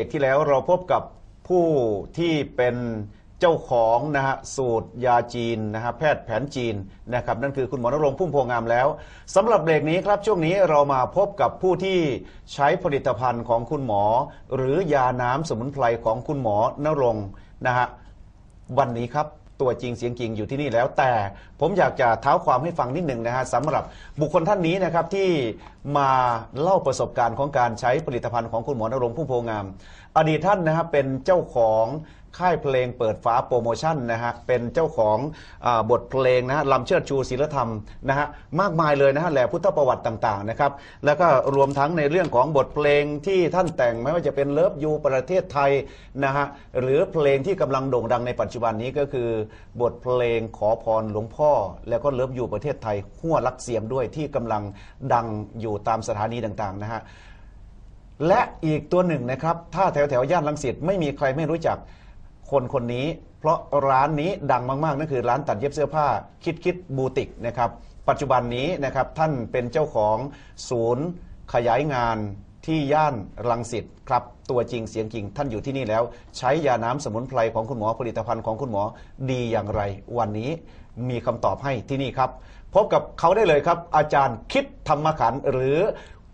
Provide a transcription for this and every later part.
เอกที่แล้วเราพบกับผู้ที่เป็นเจ้าของนะฮะสูตรยาจีนนะฮะแพทย์แผนจีนนะครับนั่นคือคุณหมอนรงค์พุ่มพวงงามแล้วสำหรับเบรกนี้ครับช่วงนี้เรามาพบกับผู้ที่ใช้ผลิตภัณฑ์ของคุณหมอ หรือยาน้ำสมุนไพรของคุณหมอนรงค์นะฮะวันนี้ครับ ตัวจริงเสียงจริงอยู่ที่นี่แล้ว แต่ผมอยากจะเท้าความให้ฟังนิดหนึ่งนะฮะสำหรับบุคคลท่านนี้นะครับที่มาเล่าประสบการณ์ของการใช้ผลิตภัณฑ์ของคุณหมอนรงค์พุ่มโพงาม อดีตท่านนะครับเป็นเจ้าของ ค่ายเพลงเปิดฟ้าโปรโมชั่นนะฮะเป็นเจ้าของอบทเพลงนะฮะลำเชิดชูศิลธรรมนะฮะมากมายเลยนะฮะแหล่พุทธประวัติต่างๆนะครับแล้วก็รวมทั้งในเรื่องของบทเพลงที่ท่านแต่งไม่ว่าจะเป็นเลิฟยูประเทศไทยนะฮะหรือเพลงที่กำลังโด่งดังในปัจจุบันนี้ก็คือบทเพลงขอพรหลวงพ่อ แล้วก็เลิฟยูประเทศไทยหัวลักเสียมด้วยที่กำลังดังอยู่ตามสถานีต่างๆนะฮะและอีกตัวหนึ่งนะครับถ้าแถวแถวๆย่านลังสิตไม่มีใครไม่รู้จัก คนคนนี้ เพราะร้านนี้ดังมากๆนั่นคือร้านตัดเย็บเสื้อผ้า คิดคิดบูติกนะครับปัจจุบันนี้นะครับท่านเป็นเจ้าของศูนย์ขยายงานที่ย่านลังสิตครับตัวจริงเสียงจริง ท่านอยู่ที่นี่แล้ว ใช้ยาน้ำสมุนไพรของคุณหมอผลิตภัณฑ์ของคุณหมอดีอย่างไร วันนี้มีคำตอบให้ที่นี่ครับ พบกับเขาได้เลยครับ อาจารย์คิดธรรมขันหรือ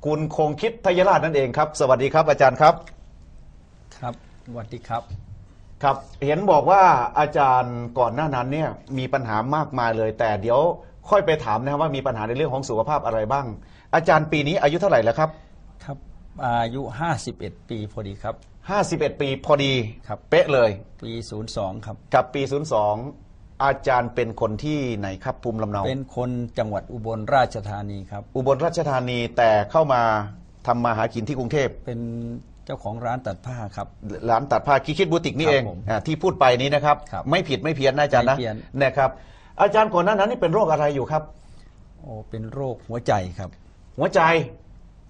คุณคงคิดทยราชนั่นเองครับ สวัสดีครับอาจารย์ครับ ครับสวัสดีครับ ครับเห็นบอกว่าอาจารย์ก่อนหน้านั้นเนี่ยมีปัญหามากมายเลย แต่เดี๋ยวค่อยไปถามนะครับว่ามีปัญหาในเรื่องของสุขภาพอะไรบ้าง อาจารย์ปีนี้อายุเท่าไหร่แล้วครับ ครับ อายุ 51 ปีพอดีครับ 51 ปีพอดีครับ เป๊ะเลย ปี 02 ครับ กับปี 02 อาจารย์เป็นคนที่ไหนครับภูมิลำเนา เป็นคนจังหวัดอุบลราชธานีครับ อุบลราชธานีแต่เข้ามาทำมาหากินที่กรุงเทพเป็น เจ้าของร้านตัดผ้าครับ ร้านตัดผ้าคิคิดบูติกนี่ครับเองผมอาที่พูดไปนี้นะครับ ครับไม่ผิดไม่เพี้ยนนะอาจารย์นะไม่เพี้ยน นะครับ อาจารย์ก่อนหน้านั้นนี่เป็นโรคอะไรอยู่ครับ โอ้เป็นโรคหัวใจครับหัวใจ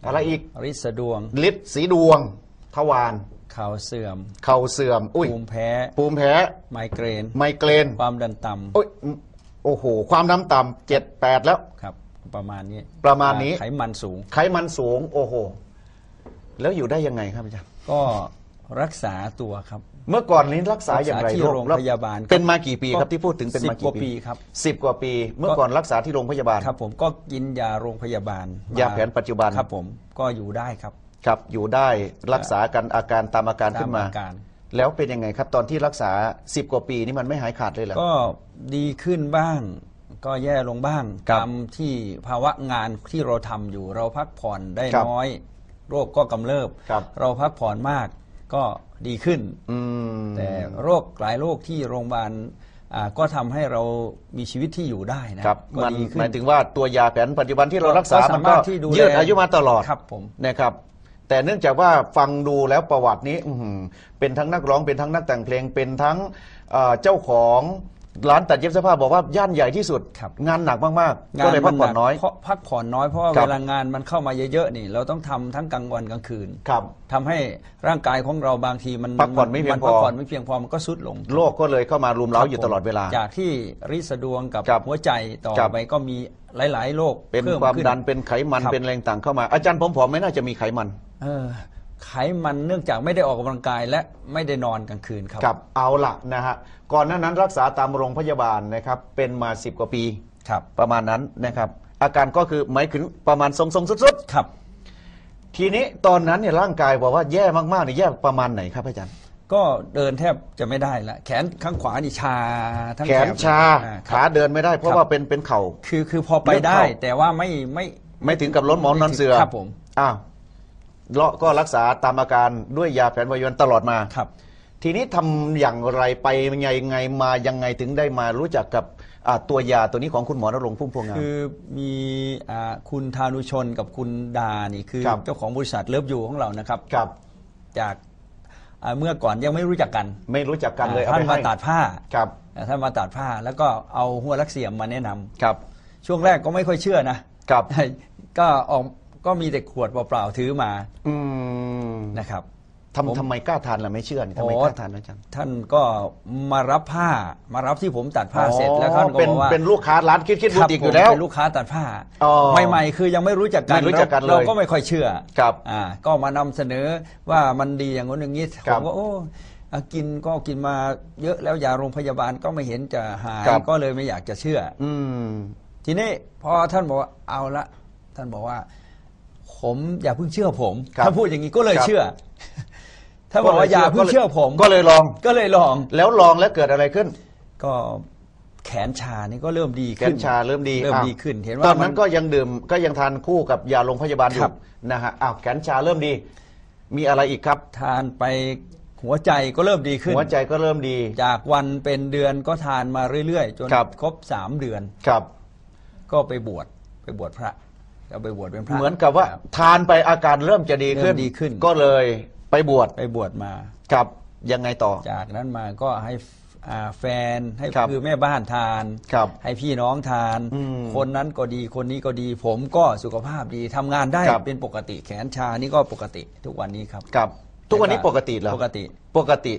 อะไรอีกริดสะดวงลิดสีดวง ทวารเข่าเสื่อมเข่าเสื่อม อุ้ยภูมิแพ้ภูมิแพ้ไมเกรน ไมเกรนความดันต่อุ้ยโอ้โห ความน้ำต่ำเจ็ดแปดแล้วำครับ ประมาณนี้ประมาณนี้ ไขมันสูง ไขมันสูง โอ้โห แล้วอยู่ได้ยังไงครับอาจารย์ก็รักษาตัวครับ เมื่อก่อนนี้รักษาอย่างไรรักษาที่โรงพยาบาลเป็นมากี่ปีครับที่พูดถึงเป็นมาสิบกว่ากี่ปีครับ สิบกว่าปี เมื่อก่อนรักษาที่โรงพยาบาลครับ ผมก็กินยาโรงพยาบาลยาแผนปัจจุบันครับ ผมก็อยู่ได้ครับ ครับ อยู่ได้รักษากันอาการตามอาการขึ้นมาตอาการ แล้วเป็นยังไงครับ ตอนที่รักษา10กว่าปีนี่มันไม่หายขาดเลยเหรอ ก็ดีขึ้นบ้าง ก็แย่ลงบ้างครับตามที่ภาวะงานที่เราทำอยู่เราพักผ่อนได้ครับ น้อย โรคก็กำเริบ ครับ เราพักผ่อนมากก็ดีขึ้น อืม แต่โรคหลายโรคที่โรงพยาบาลอ่าก็ทำให้เรามีชีวิตที่อยู่ได้นะครับก็มันดีขึ้น หมายถึงว่าตัวยาแผนปัจจุบันที่เรารักษา ก็มันสามารก็ถที่ดูแลยืดอายุมาตลอดครับผม นะครับ แต่เนื่องจากว่าฟังดูแล้วประวัตินี้อื้อหือเป็นทั้งนักร้องเป็นทั้งนักแต่งเพลงเป็นทั้งเอ่อเจ้าของ ร้านตัดเย็บเสื้อผ้าบอกว่าย่านใหญ่ที่สุด ครับ งานหนักมากๆ ก็เลยพักผ่อนน้อย เพราะพักผ่อนน้อยเพราะว่าครับ เวลางานมันเข้ามาเยอะๆนี่เราต้องทำทั้งกลางวันกลางคืนครับ ทำให้ร่างกายของเราบางทีมันพักผ่อนไม่เพียงนพอ พักผ่อนไม่เพียงพอมันก็สุดลงโรคก็เลยเข้ามารุมเร้าอยู่ครับผมตลอดเวลา จากที่ริดสะดวงกับครับหัวใจต่อครับ ไปก็มีหลายๆโรคเป็นพิ่ความขึ้ดันเป็นไขมันครับ เป็นแรงต่างเข้ามา อาจารย์ผมผอมๆไม่น่าจะมีไขมัน เออ ไขมันเนื่องจากไม่ได้ออกกำลังกายและไม่ได้นอนกลางคืนครับครับเอาละนะฮะก่อนหน้านั้นรักษาตามโรงพยาบาลนะครับเป็นมา 10 กว่าปีครับ ประมาณนั้นนะครับ อาการก็คือหมายถึงประมาณทรงๆสุดครับ ๆ ทีนี้ตอนนั้นเนี่ยร่างกายบอกว่าแย่มากๆเนี่ยแย่ประมาณไหนครับอาจารย์ ก็เดินแทบจะไม่ได้ละแขนข้างขวานี่ชาทั้งแขนถบชาอ่คขารับเดินไม่ได้ เพราะครับ ว่าเป็นเป็นเข่า คือคือพอไปเริ่มได้เข้า แต่ว่าไม่ไม่ ไม่ถึงกับล้นหมอนนอนเสือครับผม อ้าว เลาะก็รักษาตามอาการด้วยยาแผนปัจจุบันตลอดมา ครับ ทีนี้ทำอย่างไรไปยังไงมายังไงถึงได้มารู้จักกับอ่าตัวยาตัวนี้ของคุณหมอนรงค์พุ่มพวงงาม คือมีอ่าคุณธานุชนกับคุณดานี่คือครับ เจ้าของบริษัทเลิฟยูของเรานะครับ ครับ จากอ่าเมื่อก่อนยังไม่รู้จักกันไม่รู้จักกันเลยอ่าท่านเอไปมาให้ตัดผ้าครับอ่าท่านมาตัดผ้า แล้วก็เอาหัวลักเสียมมาแนะนำครับช่วงแรกก็ไม่ค่อยเชื่อนะ ครับ ก็ออก ก็มีแต่ขวดเปล่าๆถือมาอืมนะครับ ทำทำไมกล้าทานล่ะไม่เชื่อนี่ทำไมโอ้กล้าทานอาจารย์ท่านก็มารับผ้ามารับที่ผมตัดผ้าเสร็จแล้วท่านก็เป็นบอกว่าเป็นลูกค้าร้านคิดคิดบูครับติกอผมยู่แล้ว เป็นลูกค้าตัดผ้าอ๋อใหม่ๆคือยังไม่รู้จักกันไม่รู้จักกันเลย เราก็ไม่ค่อยเชื่อครับ อ่าก็มานำเสนอว่ามันดีอย่างนู้นอย่างนี้คผรับมก็โอ้อะกินก็กินมาเยอะแล้วยาโรงพยาบาลก็ไม่เห็นจะหายครับ ก็เลยไม่อยากจะเชื่อ อืม ทีนี้พอท่านบอกว่าเอาละท่านบอกว่า ผมอย่าเพิ่งเชื่อผม ครับถ้าพูดอย่างนี้ก็เลยครับ เชื่อท่านบอกว่าอย่าเพิ่งเชื่อผมก็เลยลอง ก็เลยลอง แล้วลองแล้วเกิดอะไรขึ้น ก็แขนชานี่ก็เริ่มดีแขขึ้นนชาเริ่มดีเริ่มอ้าวดีขึ้น เห็นว่าตอนนั้นมั ก็ยังดื่มก็ยังทานคู่กับยาโรงพยาบาลอคยู่รับนะฮะอ้าวแขนชาเริ่มดี มีอะไรอีกครับ ทานไปหัวใจก็เริ่มดีขึ้น หัวใจก็เริ่มดี จากวันเป็นเดือนก็ทานมาเรื่อยๆ จนครับ ครบสามเดือน ครับ ก็ไปบวชไปบวชพระ ก็ไปบวชเป็นพระเหมือนกับว่า ครับ ทานไปอาการเริ่มจะดีขึ้น เริ่มดีขึ้น ก็เลยไปบวชไปบวชมาครับยังไงต่อ จากนั้นมาก็ให้อ่าแฟนให้ครับคือแม่บ้านทาน ครับให้พี่น้องทาน อืมคนนั้นก็ดีคนนี้ก็ดี ผมก็สุขภาพดีทำงานได้ครับ เป็นปกติแขนชานี่ก็ปกติทุกวันนี้ครับครับ ทุกวันนี้ปกติเหรอปกติ ปกติ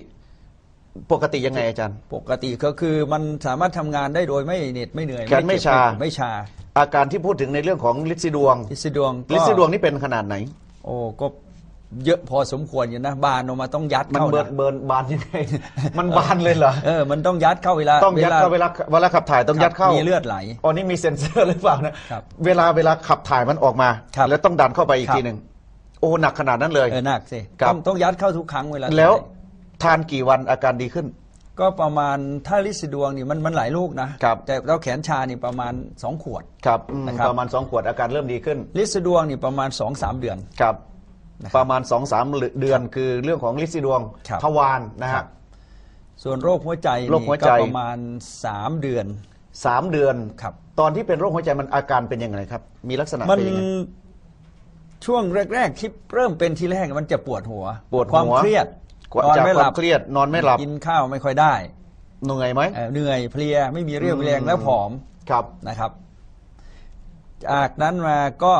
ปกติยังไงอาจารย์ ปกติก็คือมันสามารถทำงานได้โดยไม่เหน็ดไม่เหนื่อยแขนไม่เจ็บชา ไม่ชา อาการที่พูดถึงในเรื่องของลินซิดวง ลิซิดวงก็ลินซิดวงนี่เป็นขนาดไหน โอ้ก็เยอะพอสมควรอยู่นะ บานออกมาต้องยัดมันเข้าเบิร์นนะเบิร์นบานยังไง มันบานเลยเหรอ เออ มันต้องยัดเข้าเวลาต้องยัดเข้าเวลาเวลาขับถ่ายต้องยัดเข้ามีเลือดไหลอ๋อนี่มีเซ็นเซอร์หรือเปล่านะ ครับเวลาเวลาขับถ่ายมันออกมา ครับแล้วต้องดันเข้าไปอีกครับ ทีหนึ่งโอ้หนักขนาดนั้นเลย เออหนักสิครับ ต้องต้องยัดเข้าทุกครั้งเวลาแล้วถ่ายทานกี่วันอาการดีขึ้น ก็ประมาณถ้าลิซิดวงนี่มันมันหลายลูกนะครับ แต่เราแขนชานี่ประมาณ 2 ขวด ครับอืมนะครับ ประมาณ 2 ขวดอาการเริ่มดีขึ้น ลิซิดวงนี่ประมาณ 2-3 เดือน ครับ นะครับประมาณ 2-3สามเดือนคือเรื่องของลินซิดวงครับ ทวารนะครัฮะ บ ส่วนโรคหัวใจโรคนี่หัวก็ใจประมาณ 3 เดือน สามเดือน ครับ ตอนที่เป็นโรคหัวใจมันอาการเป็นยังไงครับ มีลักษณะมันเป็นยังไง ช่วงแรก ๆ ที่เริ่มเป็นทีแรกมันจะปวดหัวปวดหัวความเครียดกว่า นอนจากไม่คหวาลัมบเครียดนอนไม่หลับกินข้าวไม่ค่อยได้เหนื่อยไหมเอ่อเหนื่อยเพลียไม่มีเรี่ยวมีแรงแล้วผอมครับนะครับ จากนั้นมาก็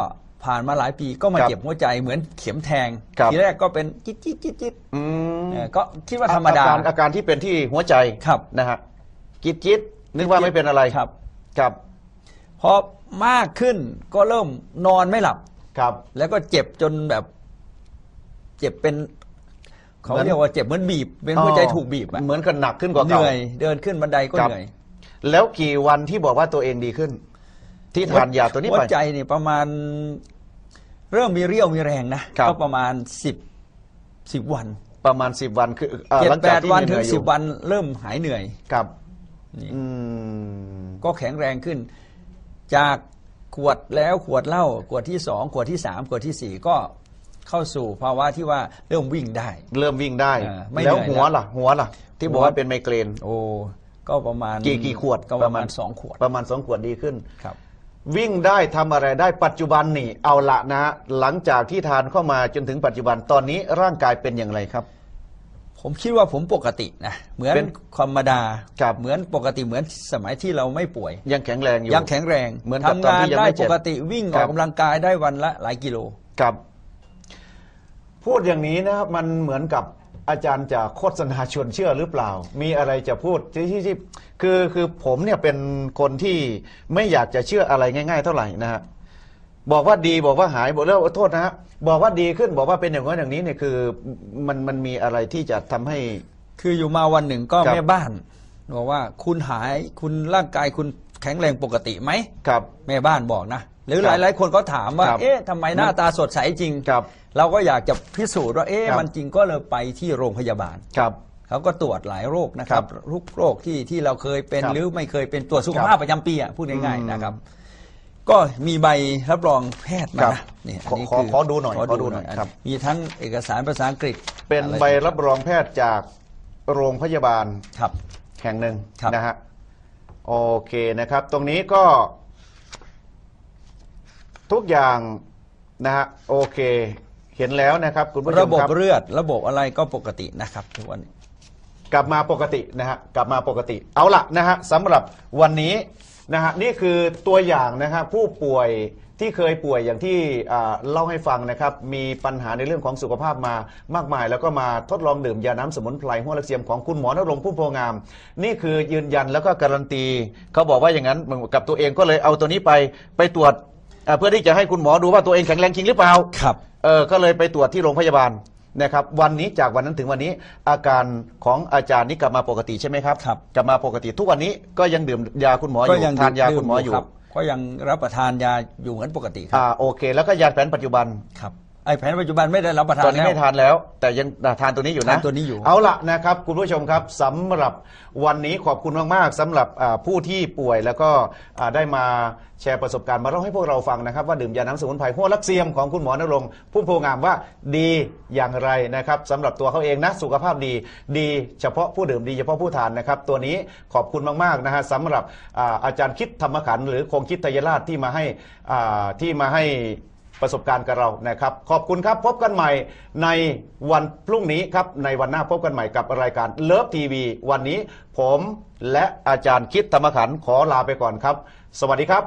ผ่านมาหลายปีก็มาครับเจ็บหัวใจเหมือนเข็มแทงครับทีแรกก็เป็นจิ๊ดจิ๊ดจิ๊ดจิ๊ดอืมเอ่อก็คิดว่าธรรมดาอการอาการที่เป็นที่หัวใจครับนะฮะจิตจิตนึกว่าไม่เป็นอะไรครับครับพอมากขึ้นก็เริ่มนอนไม่หลับครับ แล้วก็เจ็บจนแบบ เจ็บเป็น เขาเหมือนเรียกว่าเจ็บเหมือนบีบเป็นหัวใจถูกบีบอะเหมือนกันหนักขึ้นกว่าเหเก่า นื่อยเดินขึ้นบันไดก็ครับ เหนื่อยแล้วกี่วันที่บอกว่าตัวเองดีขึ้น ที่ทานยาตัวนี้หัวไปใจนี่ประมาณ เริ่มมีเรี่ยวมีแรงนะครับ ก็ประมาณสิบสิบวันประมาณสิบวันคืออ่าเจ็ดหลังแปจากดที่วันเหถึนื่งอยๆอสิยู่บวันเริ่มหายเหนื่อยครับนี่ อืมก็แข็งแรงขึ้น จากขวดแล้วขวดเหล้าขวดที่สองขวดที่สามขวดที่สี่ก็ เข้าสู่ภาวะที่ว่าเริ่มวิ่งได้ เริ่มวิ่งได้ อ่าไม่แล้วเหนื่อยหัวแล้วล่ะ หัวล่ะ ที่บอกหัวว่าเป็นไมเกรน โอ้ก็ประมาณกี่กี่ขวดก็ประมาณสองขวดประมาณสองขวดดีขึ้น ครับ วิ่งได้ทำอะไรได้ปัจจุบันนี่เอาละนะหลังจากที่ทานเข้ามาจนถึงปัจจุบันตอนนี้ร่างกายเป็นอย่างไรครับ ผมคิดว่าผมปกตินะเหมือนเป็นธรรมดาครับ เหมือนปกติเหมือนสมัยที่เราไม่ป่วย ยังแข็งแรงอยู่ ยังแข็งแรงเหมือนกับทำตอนงานที่ยังได้ไม่เจ็ปบกติวิ่งอครัอบกกำลังกายได้วันละหลายกิโล ครับ พูดอย่างนี้นะครับมันเหมือนกับอาจารย์จะโฆษณาชวนเชื่อหรือเปล่า มีอะไรจะพูดที่ที่ที่คือคือผมเนี่ยเป็นคนที่ไม่อยากจะเชื่ออะไรง่าย ๆ เท่าไหร่นะฮะบอกว่าดีบอกว่าหายบอกแล้วโทษนะฮะบอกว่าดีขึ้นบอกว่าเป็นอย่างนั้นอย่างนี้เนี่ยคือมันมันมีอะไรที่จะทำให้ คืออยู่มาวันหนึ่งก็ครับ แม่บ้านบอกว่าคุณหายคุณร่างกายคุณแข็งแรงปกติไหมครับ แม่บ้านบอกนะ หรือคหรับลายๆ คนก็ถามว่า ครับเอ๊ะทำไมหน้าตาสดใสจริง ครับเราก็อยากจะพิสูจน์ว่าเอ๊ะครับ มันจริงก็เลยไปที่โรงพยาบาล ครับ เขาก็ตรวจหลายโรคนะครัครับบทุกโรคที่ที่เราเคยเป็นครับหรือไม่เคยเป็นตรวจสุขครับภาพประจำปีอะพูดง่ายอืมๆนะครับ ก็มีใบรับรองแพทย์มาครับนะนี่ขอขอขอดูหน่อยขอดูหน่อยครับ มีทั้งเอกสารภาษาอังกฤษเป็นอะไรใบรับรองแพทย์จากโรงพยาบาลครับ แห่งหนึ่งครับ นะฮะโอเคนะครับ ตรงนี้ก็ ทุกอย่างนะฮะโอเค เห็นแล้วนะครับคุณผู้ชระมบบครับเลือดระบบอะไรก็ปกตินะครับทุกวันนี้ กลับมาปกตินะฮะกลับมาปกติ เอาละนะฮะสำหรับวันนี้นะฮะนี่คือตัวอย่างนะฮะผู้ป่วยที่เคยป่วยอย่างที่อ่าเล่าให้ฟังนะครับ มีปัญหาในเรื่องของสุขภาพมามากมาย แล้วก็มาทดลองดื่มยาน้ำสมุนไพรหัวลักเซียมของคุณหมอนรงค์พุ่มโพงาม นี่คือยืนยันแล้วก็การันตีเขาบอกว่าอย่างนั้นกับตัวเองก็เลยเอาตัวนี้ไปไปตรวจอ่า เพื่อที่จะให้คุณหมอดูว่าตัวเองแข็งแรงจริงหรือเปล่าครับเออก็เลยไปตรวจที่โรงพยาบาลนะครับวันนี้จากวันนั้นถึงวันนี้อาการของอาจารย์นี่กลับมาปกติใช่ไหมครับครับกลับมาปกติทุกวันนี้ก็ยังดื่มยาคุณหมออยู่ทานยาคุณหมออยู่รับก็ยังรับประทานยาอยู่เหมือนปกติครัอ่าบโอเค แล้วก็ยาแผนปัจจุบันครับ ไอ้แผนปัจจุบันไม่ได้รับประทานตอนนี้แล้วไม่ทานแล้ว แต่ยังทานตัวนี้อยู่นะทานตัวนี้อยู่ เอาละนะครับ คุณผู้ชมครับสำหรับวันนี้ขอบคุณมากๆสำหรับอ่าผู้ที่ป่วยแล้วก็อ่าได้มาแชร์ประสบการณ์มาเล่าให้พวกเราฟังนะครับ ว่าดื่มยาน้ำสมุนไพรหัวลักเซียมของคุณหมอนรงค์พุ่มโพงามว่าดีอย่างไรนะครับสำหรับตัวเขาเองนะสุขภาพดี ดีเฉพาะผู้ดื่มดีเฉพาะผู้ทานนะครับ ตัวนี้ขอบคุณมากๆนะฮะสำหรับอ่าอาจารย์คิดธรรมขันธ์หรือคงคิดไตรยราชที่มาให้อ่าที่มาให้ ประสบการณ์กับเรานะครับ ขอบคุณครับพบกันใหม่ในวันพรุ่งนี้ครับในวันหน้าพบกันใหม่กับรายการเลิฟทีวีวันนี้ผมและอาจารย์คิดธรรมขันขอลาไปก่อนครับ สวัสดีครับ